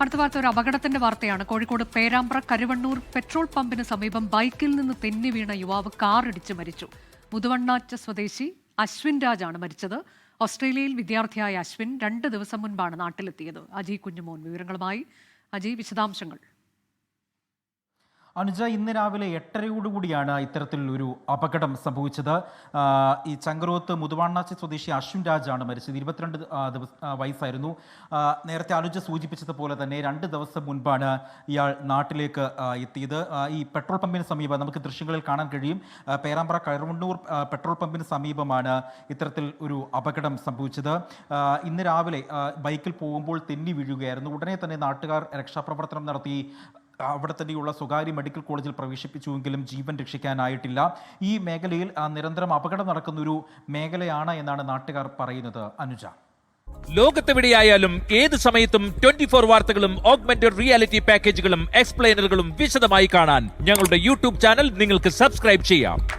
അടുത്ത വാർത്ത ഒരു അപകടത്തിന്റെ വാർത്തയാണ്. കോഴിക്കോട് പേരാമ്പ്ര കരുവണ്ണൂർ പെട്രോൾ പമ്പിന് സമീപം ബൈക്കിൽ നിന്ന് തെന്നി വീണ യുവാവ് കാറിടിച്ച് മരിച്ചു. മുതുവണ്ണാറ്റ സ്വദേശി അശ്വിൻ രാജാണ് മരിച്ചത്. ഓസ്ട്രേലിയയിൽ വിദ്യാർത്ഥിയായ അശ്വിൻ രണ്ട് ദിവസം മുൻപാണ് നാട്ടിലെത്തിയത്. അജി കുഞ്ഞുമോൻ വിവരങ്ങളുമായി. അജി വിശദാംശങ്ങൾ. അനുജ ഇന്ന് രാവിലെ എട്ടരയോടുകൂടിയാണ് ഇത്തരത്തിൽ ഒരു അപകടം സംഭവിച്ചത്. ഈ ചങ്കരോത്ത് മുതുവാണ്ണാച്ചി സ്വദേശി അശ്വിൻ രാജാണ് മരിച്ചത്. ഇരുപത്തിരണ്ട് ദിവസ വയസ്സായിരുന്നു. നേരത്തെ അനുജ സൂചിപ്പിച്ചതുപോലെ തന്നെ രണ്ട് ദിവസം മുൻപാണ് ഇയാൾ നാട്ടിലേക്ക് എത്തിയത്. ഈ പെട്രോൾ പമ്പിന് സമീപം നമുക്ക് ദൃശ്യങ്ങളിൽ കാണാൻ കഴിയും. പേരാമ്പ്ര കയറുവണ്ണൂർ പെട്രോൾ പമ്പിന് സമീപമാണ് ഇത്തരത്തിൽ ഒരു അപകടം സംഭവിച്ചത്. ഇന്ന് രാവിലെ ബൈക്കിൽ പോകുമ്പോൾ തെന്നി വീഴുകയായിരുന്നു. ഉടനെ തന്നെ നാട്ടുകാർ രക്ഷാപ്രവർത്തനം നടത്തി അവിടെ തന്നെയുള്ള സ്വകാര്യ മെഡിക്കൽ കോളേജിൽ പ്രവേശിപ്പിച്ചുവെങ്കിലും ജീവൻ രക്ഷിക്കാനായിട്ടില്ല. ഈ മേഖലയിൽ നിരന്തരം അപകടം നടക്കുന്ന ഒരു മേഖലയാണ് എന്നാണ് നാട്ടുകാർ പറയുന്നത്. അനുജ. ലോകത്തെവിടെയായാലും ഏത് സമയത്തും ട്വന്റി ഫോർ വാർത്തകളും ഓഗ്മെന്റഡ് റിയാലിറ്റി പാക്കേജുകളും എക്സ്പ്ലെയിനറുകളും വിശദമായി കാണാൻ ഞങ്ങളുടെ യൂട്യൂബ് ചാനൽ നിങ്ങൾക്ക് സബ്സ്ക്രൈബ് ചെയ്യാം.